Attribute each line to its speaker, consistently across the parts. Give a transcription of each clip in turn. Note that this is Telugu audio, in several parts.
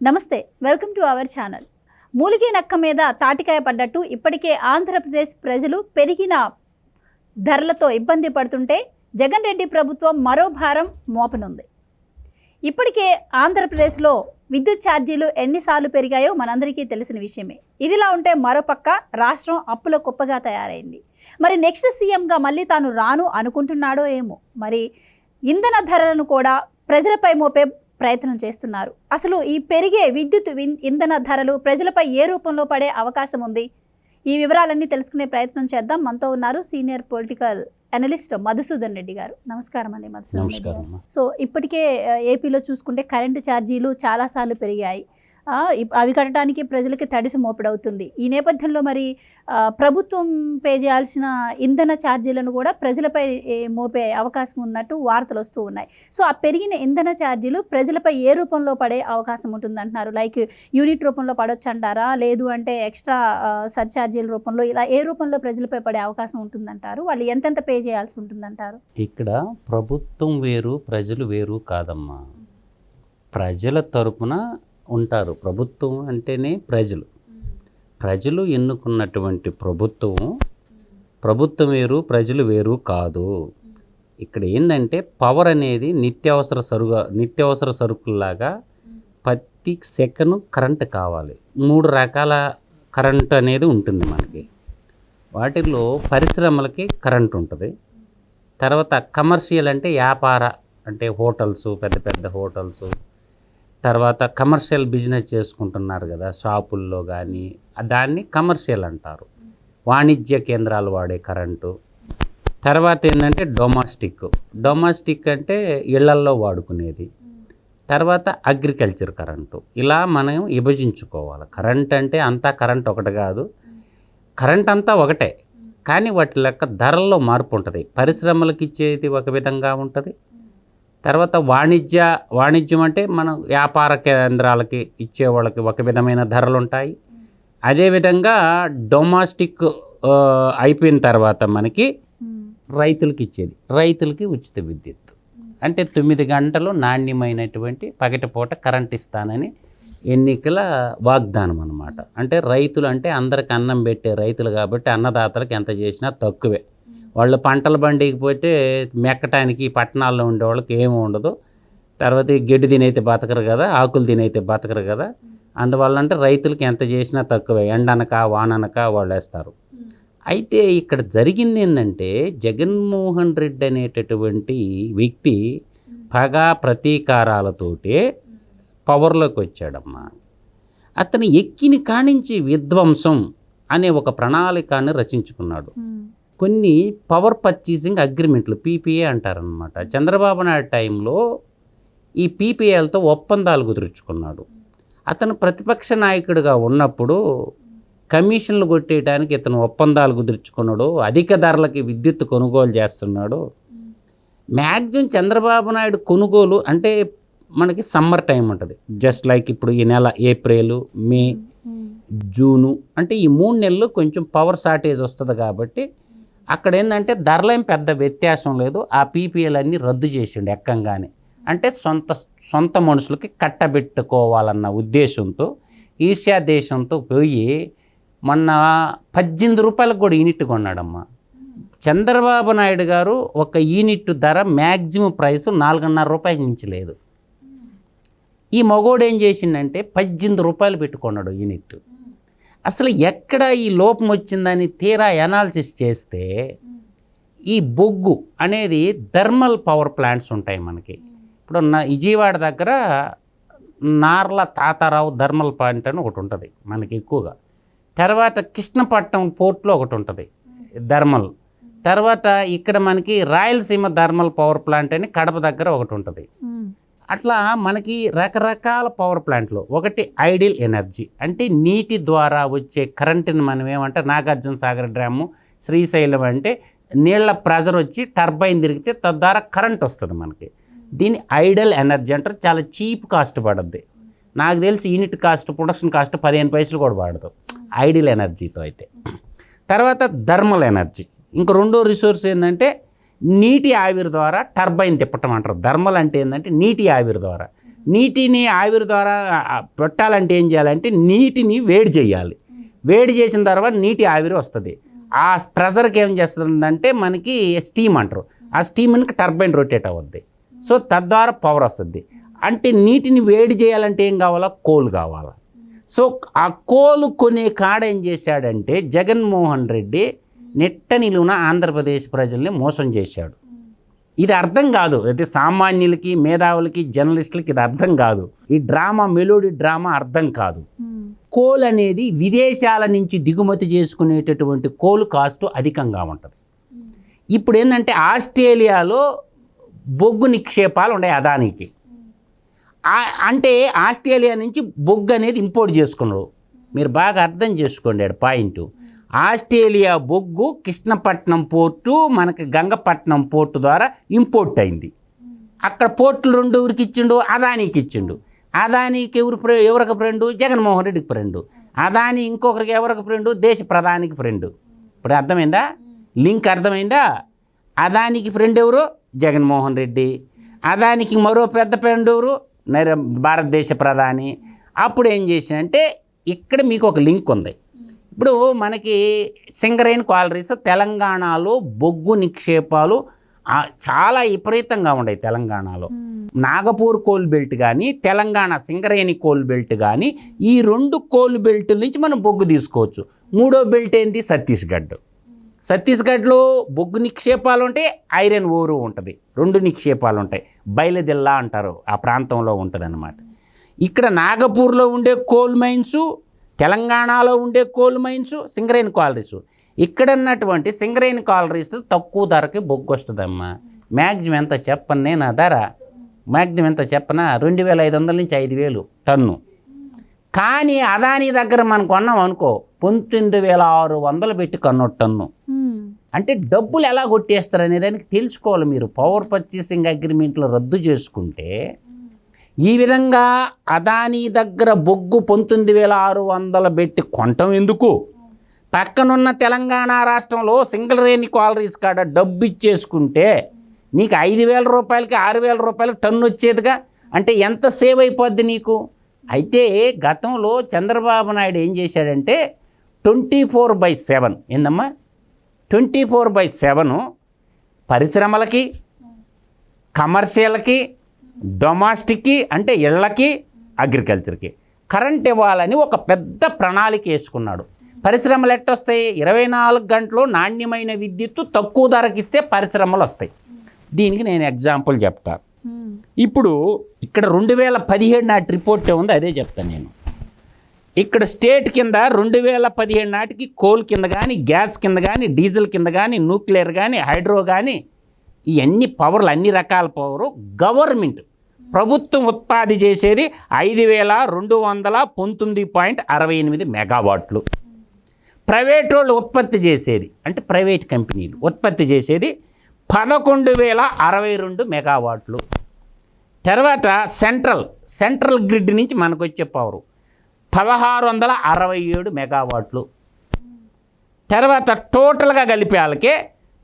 Speaker 1: నమస్తే వెల్కమ్ టు అవర్ ఛానల్. మూలిగే నక్క మీద తాటికాయ పడ్డట్టు ఇప్పటికే ఆంధ్రప్రదేశ్ ప్రజలు పెరిగిన ధరలతో ఇబ్బంది పడుతుంటే జగన్ రెడ్డి ప్రభుత్వం మరో భారం మోపనుంది. ఇప్పటికే ఆంధ్రప్రదేశ్లో విద్యుత్ ఛార్జీలు ఎన్నిసార్లు పెరిగాయో మనందరికీ తెలిసిన విషయమే. ఇదిలా ఉంటే మరోపక్క రాష్ట్రం అప్పుల కుప్పగా తయారైంది. మరి నెక్స్ట్ సీఎంగా మళ్ళీ తాను రాను అనుకుంటున్నాడో ఏమో. మరి ఇంధన ధరలను కూడా ప్రజలపై మోపే ప్రయత్నం చేస్తున్నారు. అసలు ఈ పెరిగే విద్యుత్ ఇంధన ధరలు ప్రజలపై ఏ రూపంలో పడే అవకాశం ఉంది? ఈ వివరాలన్నీ తెలుసుకునే ప్రయత్నం చేద్దాం. మనతో ఉన్నారు senior political analyst Madhusudan Reddy garu. నమస్కారం అండి మధుసూదన్. సో ఇప్పటికే ఏపీలో చూసుకుంటే కరెంటు ఛార్జీలు చాలాసార్లు పెరిగాయి. అవి కట్టడానికి ప్రజలకి తడిసి మోపిడవుతుంది. ఈ నేపథ్యంలో మరి ప్రభుత్వం పే చేయాల్సిన ఇంధన ఛార్జీలను కూడా ప్రజలపై మోపే అవకాశం ఉన్నట్టు వార్తలు వస్తూ ఉన్నాయి. సో ఆ పెరిగిన ఇంధన ఛార్జీలు ప్రజలపై ఏ రూపంలో పడే అవకాశం ఉంటుందంటున్నారు? లైక్ యూనిట్ రూపంలో పడొచ్చు అంటారా లేదు అంటే ఎక్స్ట్రా సర్ఛార్జీల రూపంలో ఇలా ఏ రూపంలో ప్రజలపై పడే అవకాశం ఉంటుందంటారు? వాళ్ళు ఎంతెంత పే చేయాల్సి ఉంటుందంటారు?
Speaker 2: ఇక్కడ ప్రభుత్వం వేరు ప్రజలు వేరు కాదమ్మా. ప్రజల తరపున ఉంటారు. ప్రభుత్వం అంటేనే ప్రజలు. ప్రజలు ఎన్నుకున్నటువంటి ప్రభుత్వం ప్రభుత్వం వేరు ప్రజలు వేరు కాదు. ఇక్కడ ఏంటంటే పవర్ అనేది నిత్యావసర సరుగా నిత్యావసర సరుకుల్లాగా ప్రతి సెకను కరెంట్ కావాలి. మూడు రకాల కరెంట్ అనేది ఉంటుంది మనకి. వాటిల్లో పరిశ్రమలకి కరెంట్ ఉంటుంది. తర్వాత కమర్షియల్ అంటే వ్యాపార అంటే హోటల్స్ పెద్ద పెద్ద హోటల్స్ తర్వాత కమర్షియల్ బిజినెస్ చేసుకుంటున్నారు కదా షాపుల్లో కానీ దాన్ని కమర్షియల్ అంటారు. వాణిజ్య కేంద్రాలు వాడే కరెంటు. తర్వాత ఏంటంటే డొమాస్టిక్. డొమాస్టిక్ అంటే ఇళ్ళల్లో వాడుకునేది. తర్వాత అగ్రికల్చర్ కరెంటు. ఇలా మనం విభజించుకోవాలి. కరెంట్ అంటే అంతా కరెంట్ ఒకటి కాదు. కరెంట్ అంతా ఒకటే. కానీ వాటి లెక్క ధరల్లో మార్పు ఉంటుంది. పరిశ్రమలకు ఇచ్చేది ఒక విధంగా ఉంటుంది. తర్వాత వాణిజ్య వాణిజ్యం అంటే మనం వ్యాపార కేంద్రాలకి ఇచ్చే వాళ్ళకి ఒక విధమైన ధరలు ఉంటాయి. అదేవిధంగా డొమాస్టిక్ అయిపోయిన తర్వాత మనకి రైతులకి ఇచ్చేది. రైతులకి ఉచిత విద్యుత్ అంటే తొమ్మిది గంటలు నాణ్యమైనటువంటి పగటిపూట కరెంట్ ఇస్తానని ఎన్నికల వాగ్దానం అనమాట అంటే రైతులు అంటే అందరికి అన్నం పెట్టే రైతులు కాబట్టి అన్నదాతలకు ఎంత చేసినా తక్కువే. వాళ్ళు పంటలు పండికపోతే మెక్కటానికి పట్టణాల్లో ఉండేవాళ్ళకి ఏమి ఉండదు. తర్వాత గడ్డి తినైతే బతకరు కదా ఆకులు తినైతే బతకరు కదా. అందువల్ల అంటే రైతులకు ఎంత చేసినా తక్కువే ఎండనక వాననక వాళ్ళు వేస్తారు. అయితే ఇక్కడ జరిగింది ఏంటంటే జగన్మోహన్ రెడ్డి అనేటటువంటి వ్యక్తి పగా ప్రతీకారాలతోటే పవర్లోకి వచ్చాడమ్మా. అతను ఎక్కిన కానించి విధ్వంసం అనే ఒక ప్రణాళికను రచించుకున్నాడు. కొన్ని పవర్ పర్చేసింగ్ అగ్రిమెంట్లు పీపీఏ అంటారనమాట చంద్రబాబు నాయుడు టైంలో ఈ పీపీఏలతో ఒప్పందాలు కుదుర్చుకున్నాడు. అతను ప్రతిపక్ష నాయకుడిగా ఉన్నప్పుడు కమిషన్లు కొట్టేయడానికి ఇతను ఒప్పందాలు కుదుర్చుకున్నాడు అధిక ధరలకి విద్యుత్ కొనుగోలు చేస్తున్నాడు. మ్యాక్సిమం చంద్రబాబు నాయుడు కొనుగోలు అంటే మనకి సమ్మర్ టైం ఉంటుంది. జస్ట్ లైక్ ఇప్పుడు ఈ నెల ఏప్రిల్ మే జూను అంటే ఈ మూడు నెలలు కొంచెం పవర్ షార్టేజ్ వస్తుంది కాబట్టి అక్కడ ఏంటంటే ధరలేం పెద్ద వ్యత్యాసం లేదు. ఆ పీపీఎల్ అన్నీ రద్దు చేసిండు ఎక్కంగానే. అంటే సొంత సొంత మనుషులకి కట్టబెట్టుకోవాలన్న ఉద్దేశంతో ఈర్ష్యా దేశంతో పోయి మొన్న పద్దెనిమిది రూపాయలకు కూడా యూనిట్ కొన్నాడమ్మా. చంద్రబాబు నాయుడు గారు ఒక యూనిట్ ధర మ్యాక్సిమం ప్రైస్ నాలుగున్నర రూపాయలకి మించి లేదు. ఈ మగోడు ఏం చేసిండంటే పద్దెనిమిది రూపాయలు పెట్టుకున్నాడు యూనిట్. అసలు ఎక్కడ ఈ లోపం వచ్చిందని తీరా ఎనాలిసిస్ చేస్తే ఈ బొగ్గు అనేది థర్మల్ పవర్ ప్లాంట్స్ ఉంటాయి మనకి. ఇప్పుడు నా విజయవాడ దగ్గర నార్ల తాతారావు థర్మల్ ప్లాంట్ అని ఒకటి ఉంటుంది మనకి ఎక్కువగా. తర్వాత కృష్ణపట్నం పోర్ట్లో ఒకటి ఉంటుంది థర్మల్ తర్వాత ఇక్కడ మనకి రాయలసీమ థర్మల్ పవర్ ప్లాంట్ అని కడప దగ్గర ఒకటి ఉంటుంది. అట్లా మనకి రకరకాల పవర్ ప్లాంట్లు ఒకటి ఐడియల్ ఎనర్జీ అంటే నీటి ద్వారా వచ్చే కరెంటుని మనం ఏమంటే నాగార్జున సాగర్ డ్యాము శ్రీశైలం అంటే నీళ్ళ ప్రెజర్ వచ్చి టర్బైన్ తిరిగితే తద్వారా కరెంట్ వస్తుంది మనకి. దీన్ని ఐడల్ ఎనర్జీ అంటారు. చాలా చీప్ కాస్ట్ పడుద్ది. నాకు తెలిసి యూనిట్ కాస్ట్ ప్రొడక్షన్ కాస్ట్ పదిహేను పైసలు కూడా పడదు ఐడియల్ ఎనర్జీతో అయితే. తర్వాత థర్మల్ ఎనర్జీ ఇంక రెండో రిసోర్స్ ఏంటంటే నీటి ఆవిరి ద్వారా టర్బైన్ తిప్పటం అంటారు. థర్మల్ అంటే ఏంటంటే నీటి ఆవిరి ద్వారా. నీటిని ఆవిరి ద్వారా పెట్టాలంటే ఏం చేయాలంటే నీటిని వేడి చేయాలి. వేడి చేసిన తర్వాత నీటి ఆవిరి వస్తుంది. ఆ ప్రెజర్కి ఏం చేస్తుందంటే మనకి స్టీమ్ అంటారు. ఆ స్టీమ్కి టర్బైన్ రొటేట్ అవుద్ది. సో తద్వారా పవర్ వస్తుంది. అంటే నీటిని వేడి చేయాలంటే ఏం కావాలా? కోల్ కావాలా. సో ఆ కోలు కొనే కాడ ఏం చేశాడంటే జగన్మోహన్ రెడ్డి నెట్ట నిలువున ఆంధ్రప్రదేశ్ ప్రజల్ని మోసం చేశాడు. ఇది అర్థం కాదు. అయితే సామాన్యులకి మేధావులకి జర్నలిస్టులకి ఇది అర్థం కాదు. ఈ డ్రామా మెలోడీ డ్రామా అర్థం కాదు. కోల్ అనేది విదేశాల నుంచి దిగుమతి చేసుకునేటటువంటి కోల్ కాస్ట్ అధికంగా ఉంటుంది. ఇప్పుడు ఏంటంటే ఆస్ట్రేలియాలో బొగ్గు నిక్షేపాలు ఉన్నాయి అదానికి. అంటే ఆస్ట్రేలియా నుంచి బొగ్గు అనేది ఇంపోర్ట్ చేసుకున్నారు. మీరు బాగా అర్థం చేసుకోండి పాయింట్. ఆస్ట్రేలియా బొగ్గు కృష్ణపట్నం పోర్టు మనకి గంగపట్నం పోర్టు ద్వారా ఇంపోర్ట్ అయింది. అక్కడ పోర్టులు రెండు ఊరికి ఇచ్చిండు అదానీకి ఇచ్చిండు. అదానికి ఎవరు ఎవరికి ఫ్రెండు? జగన్మోహన్ రెడ్డికి ఫ్రెండు. అదాని ఇంకొకరికి ఎవరికి ఫ్రెండు? దేశ ప్రధానికి ఫ్రెండు. ఇప్పుడు అర్థమైందా? లింక్ అర్థమైందా? అదానికి ఫ్రెండ్ ఎవరు? జగన్మోహన్ రెడ్డి. అదానికి మరో పెద్ద ఫ్రెండ్ ఎవరు? నరే భారతదేశ ప్రధాని. అప్పుడు ఏం చేసినంటే ఇక్కడ మీకు ఒక లింక్ ఉంది. ఇప్పుడు మనకి సింగరేన్ క్వాలరీస్ తెలంగాణలో బొగ్గు నిక్షేపాలు చాలా విపరీతంగా ఉన్నాయి తెలంగాణలో. నాగపూర్ కోల్ బెల్ట్ కానీ తెలంగాణ సింగరేణి కోల్ బెల్ట్ కానీ ఈ రెండు కోల్ బెల్ట్ నుంచి మనం బొగ్గు తీసుకోవచ్చు. మూడో బెల్ట్ ఏంటి ఛత్తీస్గఢ్. ఛత్తీస్గఢ్లో బొగ్గు నిక్షేపాలు ఉంటాయి ఐరన్ ఓరు ఉంటుంది రెండు నిక్షేపాలు ఉంటాయి. బయలుదిల్లా అంటారు ఆ ప్రాంతంలో ఉంటుంది ఇక్కడ నాగపూర్లో ఉండే కోల్ మైన్స్ తెలంగాణలో ఉండే కోల్ మైన్స్ సింగరేన్ కాలరీస్. ఇక్కడ ఉన్నటువంటి సింగరేన్ కాలరీస్ తక్కువ ధరకి బొగ్గు వస్తుందమ్మా మ్యాక్సిమం ఎంత చెప్పను నేను ఆ ధర. మ్యాక్సిమం ఎంత చెప్పనా? రెండు వేల ఐదు వందల నుంచి ఐదు వేలు టన్ను. కానీ అదాని దగ్గర మనం కొన్నాం అనుకో పంతొమ్మిది వేల ఆరు వందలు పెట్టి కొన్నట్టు టన్ను. అంటే డబ్బులు ఎలా కొట్టేస్తారు అనే దానికి తెలుసుకోవాలి మీరు. పవర్ పర్చేసింగ్ అగ్రిమెంట్లో రద్దు చేసుకుంటే ఈ విధంగా అదానీ దగ్గర బొగ్గు పంతొమ్మిది వేల ఆరు వందల పెట్టి కొంటం ఎందుకు? పక్కనున్న తెలంగాణ రాష్ట్రంలో సింగిల్ రేణి క్వాలరీస్ కాడ డబ్బు ఇచ్చేసుకుంటే నీకు ఐదు వేల రూపాయలకి ఆరు వేల రూపాయలకి టన్ను వచ్చేదిగా? అంటే ఎంత సేవ్ అయిపోద్ది నీకు? అయితే గతంలో చంద్రబాబు నాయుడు ఏం చేశాడంటే ట్వంటీ ఫోర్ బై సెవెన్ ఏందమ్మా? ట్వంటీ ఫోర్ బై సెవెను పరిశ్రమలకి కమర్షియల్కి డొమాస్టిక్కి అంటే ఇళ్ళకి అగ్రికల్చర్కి కరెంట్ ఇవ్వాలని ఒక పెద్ద ప్రణాళిక వేసుకున్నాడు. పరిశ్రమలు ఎట్టొస్తాయి? ఇరవై నాలుగు గంటలు నాణ్యమైన విద్యుత్తు తక్కువ ధరకిస్తే పరిశ్రమలు వస్తాయి. దీనికి నేను ఎగ్జాంపుల్ చెప్తాను ఇప్పుడు ఇక్కడ రెండు వేల పదిహేడు నాటి రిపోర్ట్ ఉంది అదే చెప్తాను నేను. ఇక్కడ స్టేట్ కింద రెండు వేల పదిహేడు నాటికి కోల్ కింద కానీ గ్యాస్ కింద కానీ డీజిల్ కింద కానీ న్యూక్లియర్ కానీ హైడ్రో కానీ ఇవన్నీ పవర్లు అన్ని రకాల పవరు గవర్నమెంట్ ప్రభుత్వం ఉత్పాది చేసేది ఐదు వేల రెండు వందల పంతొమ్మిది పాయింట్ అరవై ఎనిమిది మెగావాట్లు. ప్రైవేట్ వాళ్ళు ఉత్పత్తి చేసేది అంటే ప్రైవేట్ కంపెనీలు ఉత్పత్తి చేసేది పదకొండు వేల అరవై రెండు మెగావాట్లు. తర్వాత సెంట్రల్ సెంట్రల్ గ్రిడ్ నుంచి మనకు వచ్చే పవరు పదహారు వందల అరవై ఏడు మెగావాట్లు. తర్వాత టోటల్గా కలిపే వాళ్ళకే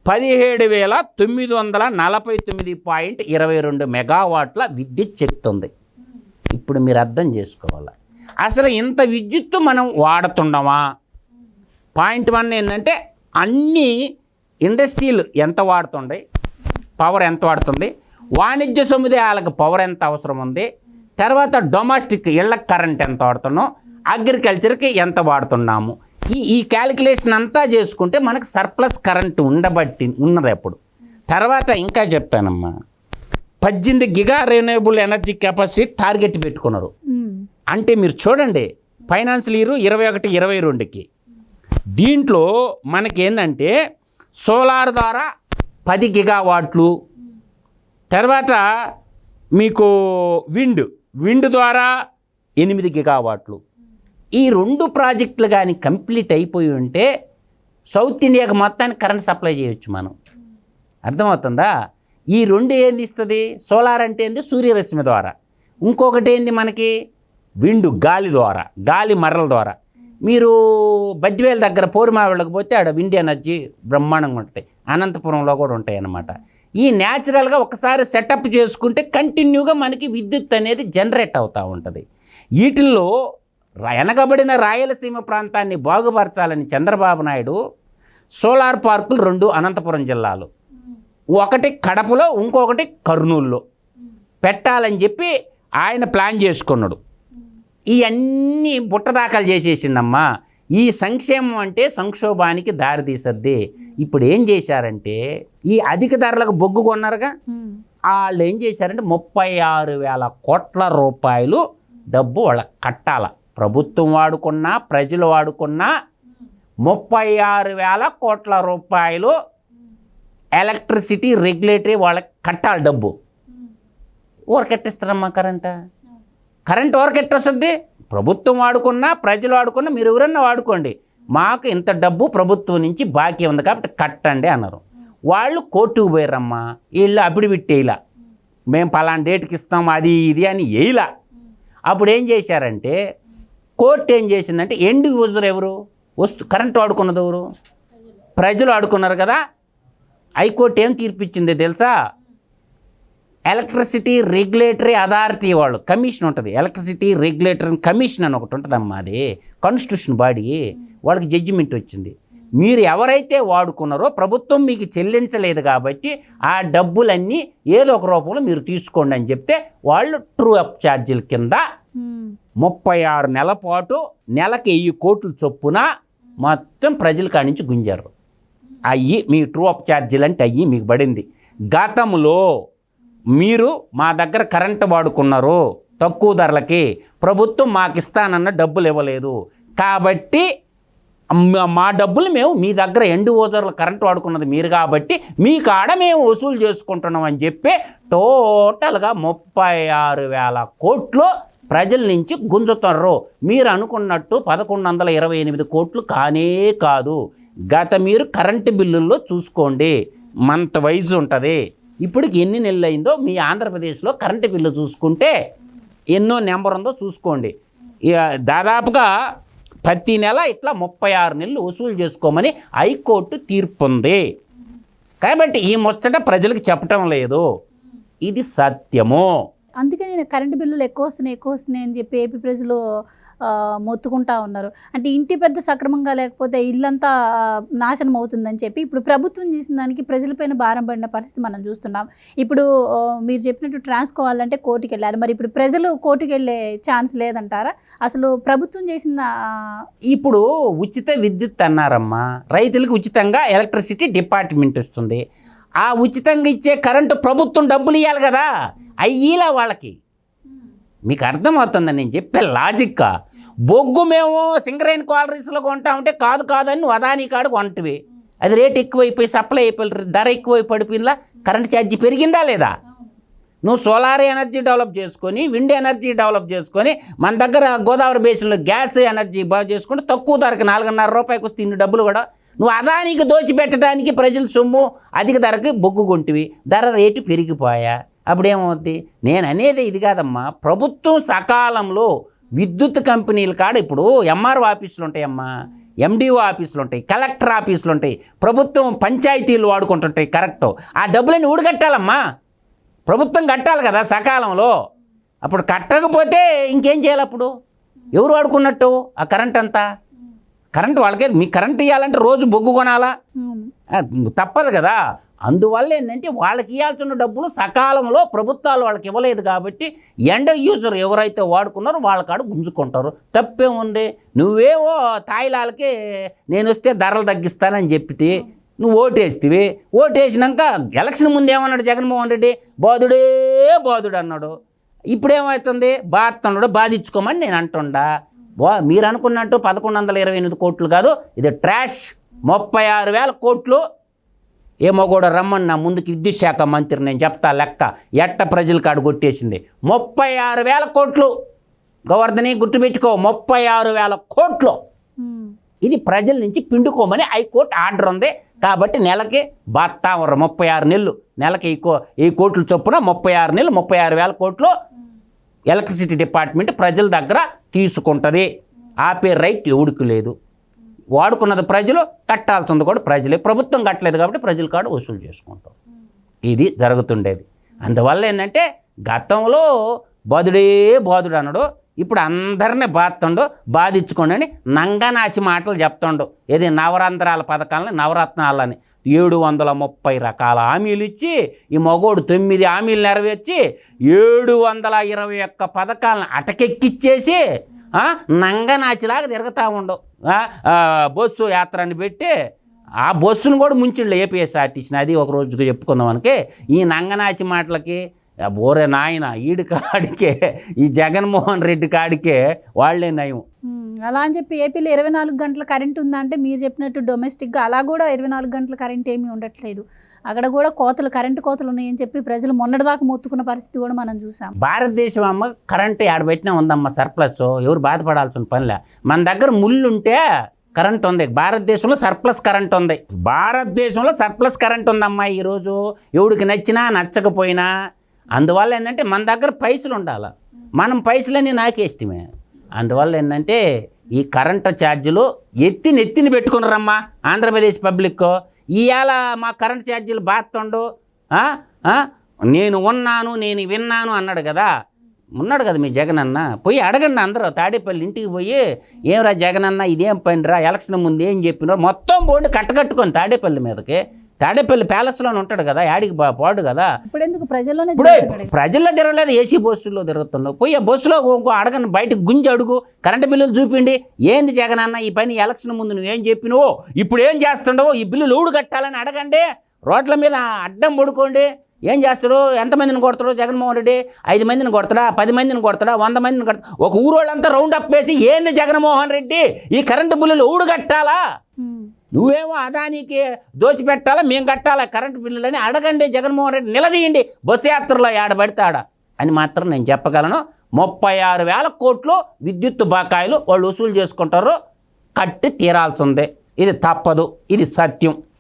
Speaker 2: పదిహేడు వేల తొమ్మిది వందల నలభై తొమ్మిది పాయింట్ ఇరవై రెండు మెగావాట్ల విద్యుత్ శక్తి ఉంది ఇప్పుడు మీరు అర్థం చేసుకోవాలి? అసలు ఇంత విద్యుత్తు మనం వాడుతుండమా? పాయింట్ వన్ ఏంటంటే అన్ని ఇండస్ట్రీలు ఎంత వాడుతుండే? పవర్ ఎంత వాడుతుంది? వాణిజ్య సముదాయాలకు పవర్ ఎంత అవసరం ఉంది? తర్వాత డొమెస్టిక్ ఇళ్ళకి కరెంట్ ఎంత వాడుతున్నాం? అగ్రికల్చర్కి ఎంత వాడుతున్నాము? ఈ ఈ క్యాలిక్యులేషన్ అంతా చేసుకుంటే మనకు సర్ప్లస్ కరెంట్ ఉండబట్టి ఉన్నది అప్పుడు. తర్వాత ఇంకా చెప్తానమ్మా. పద్దెనిమిది giga renewable energy capacity target పెట్టుకున్నారు. అంటే మీరు చూడండి ఫైనాన్షియల్ ఇయర్ ఇరవై ఒకటి ఇరవై రెండుకి. దీంట్లో మనకేందంటే సోలార్ ద్వారా పది గిగావాట్లు తర్వాత మీకు విండ్ విండ్ ద్వారా ఎనిమిది గిగావాట్లు ఈ రెండు ప్రాజెక్టులు కానీ కంప్లీట్ అయిపోయి ఉంటే సౌత్ ఇండియాకి మొత్తానికి కరెంట్ సప్లై చేయొచ్చు మనం. అర్థమవుతుందా? ఈ రెండు ఏంది ఇస్తుంది? సోలార్ అంటే ఏంది? సూర్యరశ్మి ద్వారా. ఇంకొకటి ఏంది మనకి? విండు గాలి ద్వారా గాలి మర్రల ద్వారా. మీరు బద్వేల దగ్గర పోరిమావిళ్ళకి పోతే ఆడ విండ్ ఎనర్జీ బ్రహ్మాండంగా ఉంటాయి అనంతపురంలో కూడా ఉంటాయి అన్నమాట ఈ న్యాచురల్గా ఒకసారి సెటప్ చేసుకుంటే కంటిన్యూగా మనకి విద్యుత్ అనేది జనరేట్ అవుతూ ఉంటుంది. వీటిల్లో వెనకబడిన రాయలసీమ ప్రాంతాన్ని బాగుపరచాలని చంద్రబాబు నాయుడు సోలార్ పార్కులు రెండు అనంతపురం జిల్లాలో. ఒకటి కడపలో ఇంకొకటి కర్నూలులో. పెట్టాలని చెప్పి ఆయన ప్లాన్ చేసుకున్నాడు. ఇవన్నీ బుట్టదాఖలు చేసేసిండమ్మా ఈ సంక్షేమం అంటే సంక్షోభానికి దారి తీసద్ది. ఇప్పుడు ఏం చేశారంటే ఈ అధిక ధరలకు బొగ్గు కొన్నారుగా. వాళ్ళు ఏం చేశారంటే ముప్పై ఆరు వేల కోట్ల రూపాయలు డబ్బు వాళ్ళకి కట్టాల. ప్రభుత్వం వాడుకున్నా ప్రజలు వాడుకున్నా ముప్పై ఆరు వేల కోట్ల రూపాయలు ఎలక్ట్రిసిటీ రెగ్యులేటరీ వాళ్ళకి కట్టాలి డబ్బు. ఊరకెట్టిస్తారమ్మా కరెంట్? కరెంట్ ఊరకెట్టొస్తుంది. ప్రభుత్వం వాడుకున్నా ప్రజలు వాడుకున్నా మీరు ఎవరన్నా వాడుకోండి. మాకు ఇంత డబ్బు ప్రభుత్వం నుంచి బాకీ ఉంది కాబట్టి కట్టండి అన్నారు. వాళ్ళు కోర్టుకు పోయారమ్మా వీళ్ళు అప్పుడు పెట్టేలా. మేము పలానా డేట్కి ఇస్తాం అది ఇది అని వేయలా. అప్పుడు ఏం చేశారంటే కోర్టు ఏం చేసిందంటే ఎండ్ యూజర్ ఎవరు? వస్తు కరెంట్ వాడుకున్నది ఎవరు? ప్రజలు ఆడుకున్నారు కదా. హైకోర్టు ఏం తీర్పిచ్చింది తెలుసా? ఎలక్ట్రిసిటీ రెగ్యులేటరీ అథారిటీ వాళ్ళు కమిషన్ ఉంటుంది. ఎలక్ట్రిసిటీ రెగ్యులేటరీ కమిషన్ అని ఒకటి ఉంటుందమ్మా అది. కాన్స్టిట్యూషన్ బాడీ వాళ్ళకి జడ్జిమెంట్ వచ్చింది. మీరు ఎవరైతే వాడుకున్నారో ప్రభుత్వం మీకు చెల్లించలేదు కాబట్టి ఆ డబ్బులన్నీ ఏదో ఒక రూపంలో మీరు తీసుకోండి అని చెప్తే వాళ్ళు ట్రూ అప్ ఛార్జీల కింద ముప్పై ఆరు నెలల పాటు నెలకి వెయ్యి కోట్లు చొప్పున మొత్తం ప్రజల కాడి నుంచి గుంజారు. అయ్యి మీ ట్రూ అప్ ఛార్జీలు అంటే అయ్యి మీకు పడింది. గతంలో మీరు మా దగ్గర కరెంటు వాడుకున్నారు తక్కువ ధరలకి. ప్రభుత్వం మాకు ఇస్తానన్న డబ్బులు ఇవ్వలేదు. కాబట్టి మా డబ్బులు మేము మీ దగ్గర ఎండు ఓజర్లు కరెంట్ వాడుకున్నది మీరు కాబట్టి మీ కాడ మేము వసూలు చేసుకుంటున్నాం అని చెప్పి టోటల్గా ముప్పై ఆరు వేల కోట్లు ప్రజల నుంచి గుంజుతున్నారు మీరు అనుకున్నట్టు పదకొండు వందల ఇరవై ఎనిమిది కోట్లు కానే కాదు. గత మీరు కరెంటు బిల్లుల్లో చూసుకోండి. మంత్ వైజ్ ఉంటుంది. ఇప్పటికి ఎన్ని నెలలు అయిందో మీ ఆంధ్రప్రదేశ్లో కరెంటు బిల్లు చూసుకుంటే ఎన్నో నెంబర్ ఉందో చూసుకోండి. దాదాపుగా ప్రతి నెల ఇట్లా ముప్పై ఆరు నెలలు వసూలు చేసుకోమని హైకోర్టు తీర్పు ఉంది కాబట్టి ఈ ముచ్చట ప్రజలకు చెప్పటం లేదు. ఇది సత్యము.
Speaker 1: అందుకే నేను కరెంటు బిల్లులు ఎక్కువ వస్తున్నాయి ఎక్కువ వస్తున్నాయి అని చెప్పి ఏపీ ప్రజలు మొత్తుకుంటా ఉన్నారు. అంటే ఇంటి పెద్ద సక్రమంగా లేకపోతే ఇల్లంతా నాశనం అవుతుందని చెప్పి ఇప్పుడు ప్రభుత్వం చేసిన దానికి ప్రజలపైన భారం పడిన పరిస్థితి మనం చూస్తున్నాం. ఇప్పుడు మీరు చెప్పినట్టు ట్రాన్స్కోవాలంటే కోర్టుకి వెళ్ళాలి మరి ఇప్పుడు ప్రజలు కోర్టుకి వెళ్ళే ఛాన్స్ లేదంటారా? అసలు ప్రభుత్వం చేసిన
Speaker 2: ఇప్పుడు ఉచిత విద్యుత్ అన్నారమ్మా. రైతులకు ఉచితంగా ఎలక్ట్రిసిటీ డిపార్ట్మెంట్ ఇస్తుంది. ఆ ఉచితంగా ఇచ్చే కరెంటు ప్రభుత్వం డబ్బులు ఇవ్వాలి కదా. అయ్యిలా వాళ్ళకి. మీకు అర్థమవుతుందని నేను చెప్పే లాజిక్ బొగ్గు మేము సింగరైన్ క్వాలరీస్లో కొంటా ఉంటే కాదు కాదని నువ్వు అదానీ కాడు కొంటవి. అది రేట్ ఎక్కువైపోయి సప్లై అయిపోయి ధర ఎక్కువై పడిపోయిందా కరెంట్ ఛార్జీ పెరిగిందా లేదా? నువ్వు సోలార్ ఎనర్జీ డెవలప్ చేసుకొని విండ్ ఎనర్జీ డెవలప్ చేసుకొని మన దగ్గర గోదావరి బేసిన్లో గ్యాస్ ఎనర్జీ బాగా చేసుకుంటే తక్కువ ధరకు నాలుగున్నర రూపాయకి వస్తే ఇన్ని డబ్బులు కూడా. నువ్వు అదానికి దోచిపెట్టడానికి ప్రజల సొమ్ము అధిక ధరకి బొగ్గు కొంటివి. ధర రేటు పెరిగిపోయా? అప్పుడు ఏమవుద్ది నేను అనేది ఇది కాదమ్మా. ప్రభుత్వం సకాలంలో విద్యుత్ కంపెనీల కాడ ఇప్పుడు ఎంఆర్ఓ ఆఫీసులు ఉంటాయమ్మా ఎండిఓ ఆఫీసులు ఉంటాయి కలెక్టర్ ఆఫీసులు ఉంటాయి ప్రభుత్వం పంచాయతీలు వాడుకుంటుంటాయి కరెక్ట్. ఆ డబ్బులన్నీ ఊడగట్టాలమ్మా ప్రభుత్వం కట్టాలి కదా సకాలంలో. అప్పుడు కట్టకపోతే ఇంకేం చేయాలి అప్పుడు? ఎవరు వాడుకున్నట్టు? ఆ కరెంట్ అంతా? కరెంట్ వాళ్ళకే మీ కరెంట్ ఇవ్వాలంటే రోజు బొగ్గు కొనాలా? తప్పదు కదా. అందువల్ల ఏంటంటే వాళ్ళకి ఇవ్వాల్సిన డబ్బులు సకాలంలో ప్రభుత్వాలు వాళ్ళకి ఇవ్వలేదు కాబట్టి ఎండ యూజర్ ఎవరైతే వాడుకున్నారో వాళ్ళ కాడ గుంజుకుంటారు. తప్పేముంది నువ్వేవో తాయిలాలకి నేను వస్తే ధరలు తగ్గిస్తానని చెప్పితే నువ్వు ఓటేస్తివి. ఓటేసినాక ఎలక్షన్ ముందు ఏమన్నాడు జగన్మోహన్ రెడ్డి? బాధుడే బాధుడు అన్నాడు. ఇప్పుడేమవుతుంది బాధతున్నాడు బాధించుకోమని నేను అంటుండా. బా మీరు అనుకున్నట్టు పదకొండు వందల ఇరవై ఎనిమిది కోట్లు కాదు ఇది ట్రాష్ ముప్పై ఆరు వేల కోట్లు ఏమో కూడా రమ్మని నా ముందుకు విద్యుత్ శాఖ మంత్రి నేను చెప్తా లెక్క ఎట్ట ప్రజల కాడు కొట్టేసింది? ముప్పై ఆరు వేల కోట్లు. గోవర్ధని గుర్తుపెట్టుకో ముప్పై ఆరు వేల కోట్లు. ఇది ప్రజల నుంచి పిండుకోమని హైకోర్టు ఆర్డర్ ఉంది. కాబట్టి నెలకి బాత్తా ఉర్ర ముప్పై ఆరు నెలలు. నెలకి ఈ కో ఈ కోట్లు చొప్పున ముప్పై ఆరు నెలలు ముప్పై ఆరు వేల కోట్లు ఎలక్ట్రిసిటీ డిపార్ట్మెంట్ ప్రజల దగ్గర తీసుకుంటుంది. ఆపే రైట్ ఎవడికి లేదు. వాడుకున్నది ప్రజలు కట్టాల్సింది కూడా ప్రజలే. ప్రభుత్వం కట్టలేదు కాబట్టి ప్రజల కాడ వసూలు చేసుకుంటాం. ఇది జరుగుతుండేది. అందువల్ల ఏంటంటే గతంలో బాధుడే బాధుడు అనడు ఇప్పుడు అందరినీ బాధతుండు బాధించుకోండి నంగనాచి మాటలు చెప్తుండు. ఇది నవరంధ్రాల పథకాలని నవరత్నాలని ఏడు వందల ముప్పై రకాల హామీలు ఇచ్చి ఈ మగోడు తొమ్మిది హామీలు నెరవేర్చి ఏడు వందల ఇరవై ఒక్క పథకాలను అటకెక్కిచ్చేసి నంగనాచిలాగా తిరుగుతూ ఉండవు. బస్సు బొస్సు యాత్రని పెట్టి ఆ బస్సును కూడా ముంచిండు ఏపీఎస్ఆర్టీసీని అది ఒక రోజుకి చెప్పుకుందాం మనకి. ఈ నంగనాచి మాటలకి బోరే నాయన ఈడి కాడికే ఈ జగన్మోహన్ రెడ్డి కాడికే వాళ్ళే నయం.
Speaker 1: అలా అని చెప్పి ఏపీలో ఇరవై నాలుగు గంటల కరెంట్ ఉందా అంటే మీరు చెప్పినట్టు డొమెస్టిక్గా అలా కూడా ఇరవై నాలుగు గంటల కరెంట్ ఏమీ ఉండట్లేదు. అక్కడ కూడా కోతలు కరెంటు కోతలు ఉన్నాయని చెప్పి ప్రజలు మొన్నటిదాకా మొత్తుకున్న పరిస్థితి కూడా మనం చూసాం.
Speaker 2: భారతదేశం అమ్మ కరెంటు ఆడబెట్టినా ఉందమ్మ సర్ప్లస్. ఎవరు బాధపడాల్సిన పనిలే. మన దగ్గర ముళ్ళు ఉంటే కరెంట్ ఉంది. భారతదేశంలో సర్ప్లస్ కరెంట్ ఉంది. భారతదేశంలో సర్ప్లస్ కరెంట్ ఉందమ్మా ఈరోజు. ఎవడికి నచ్చినా నచ్చకపోయినా. అందువల్ల ఏంటంటే మన దగ్గర పైసలు ఉండాలి. మనం పైసలని నాకే ఇష్టమే అందువల్ల ఏంటంటే ఈ కరెంటు ఛార్జీలు ఎత్తి నెత్తిని పెట్టుకున్నారమ్మా ఆంధ్రప్రదేశ్ పబ్లిక్. ఇవాళ మా కరెంట్ ఛార్జీలు బాత్తుండు నేను ఉన్నాను నేను విన్నాను అన్నాడు కదా. ఉన్నాడు కదా మీ జగన్ అన్న పోయి అడగండి అందరూ. తాడేపల్లి ఇంటికి పోయి ఏమరా జగన్ అన్న ఇదేం పనిరా? ఎలక్షన్ ముందు ఏం చెప్పినారు మొత్తం బోర్డు కట్టకట్టుకొని తాడేపల్లి మీదకి తాడేపల్లి ప్యాలెస్లోనే ఉంటాడు కదా యాడికి పోడు కదా.
Speaker 1: ఇప్పుడు ఎందుకు ప్రజల్లోనే
Speaker 2: ఇప్పుడే ప్రజల్లో తిరగలేదు ఏసీ బస్సుల్లో తిరుగుతున్నావు. పోయి బస్సులో ఇంకో అడగను బయటకు గుంజి అడుగు కరెంటు బిల్లులు చూపిండి. ఏంది జగన్ అన్న ఈ పని? ఎలక్షన్ ముందు నువ్వేం చెప్పినావో ఇప్పుడు ఏం చేస్తుండవో ఈ బిల్లులు ఊడు కట్టాలని అడగండి. రోడ్ల మీద అడ్డం పడుకోండి. ఏం చేస్తాడు? ఎంతమందిని కొడతాడు జగన్మోహన్ రెడ్డి? ఐదు మందిని కొడతాడా? పది మందిని కొడతాడా? వంద మందిని కొడతా ఒక ఊరోళ్ళంతా రౌండ్ అప్ వేసి ఏంది జగన్మోహన్ రెడ్డి? ఈ కరెంటు బిల్లులు ఊడు కట్టాలా. నువ్వేమో అదానికి దోచిపెట్టాలా మేము కట్టాలా కరెంటు బిల్లులని అడగండి జగన్మోహన్ రెడ్డి నిలదీయండి. బస్సు యాత్రలో ఆడబడతాడా అని మాత్రం నేను చెప్పగలను. ముప్పై ఆరు వేల కోట్లు విద్యుత్ బకాయిలు వాళ్ళు వసూలు చేసుకుంటారు. కట్టి తీరాల్సిందే. ఇది తప్పదు. ఇది సత్యం.